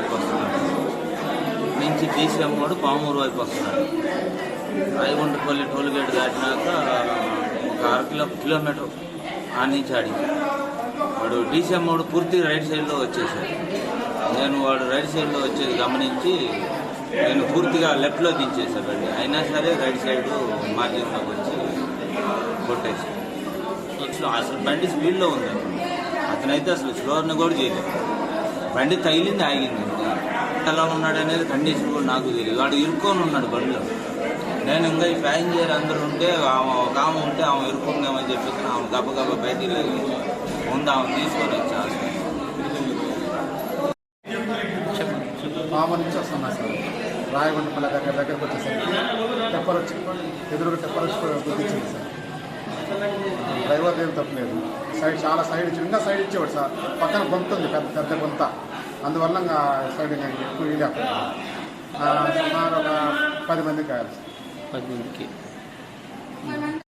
వైపు వస్తున్నాడు నుంచి డీసీఎం పామూరు వైపు వస్తున్నాడు రాయగుంటపల్లి టోల్ గేట్ దాటినాక ఒక అర కిలో కిలోమీటర్ ఆ నుంచి ఆడింది. వాడు డీసీఎం పూర్తి రైట్ సైడ్లో వచ్చేసాడు. నేను వాడు రైట్ సైడ్లో వచ్చేది గమనించి నేను పూర్తిగా లెఫ్ట్లో దించేసాడు అయినా సరే రైట్ సైడ్ మార్జిన్లోకి వచ్చి కొట్టేసాడు వచ్చిన అసలు బండి స్పీడ్లో ఉంది. అతనైతే అసలు స్లోర్ని కూడా చేయలేదు. బండి తగిలింది ఆగింది. ఎలా ఉన్నాడు అనేది కండిషన్ కూడా నాకు తెలియదు. వాడు ఇరుక్కొని ఉన్నాడు బండిలో. నేను ఇంకా ఈ ప్యాసింజర్ అందరూ ఉంటే ఆమె ఒక ఆమె ఉంటే ఆమె ఇరుక్కుందామని చెప్పేసి ఆమె గబ గబ బయటికి లేచి ముందు ఆమె తీసుకొని వచ్చాను. మామ నుంచి వస్తున్నా సార్. రాయగుంటపల్లి దగ్గర దగ్గరకు వచ్చేసరికి టెప్పర్ వచ్చి ఎదురుగా టెప్పర్ వచ్చి గుర్తించింది సార్. డ్రైవర్ ఏం తప్పలేదు. సైడ్ చాలా సైడ్ ఇచ్చి ఇంకా సైడ్ ఇచ్చేవాడు సార్. పక్కన గొంతుంది పెద్ద పెద్ద గొంత. అందువల్ల ఇంకా సైడ్ ఇంకా ఎక్కువ ఇవ్వలేకపోయాడు సుమారు ఒక పది మంది కావాలి. పది మందికి.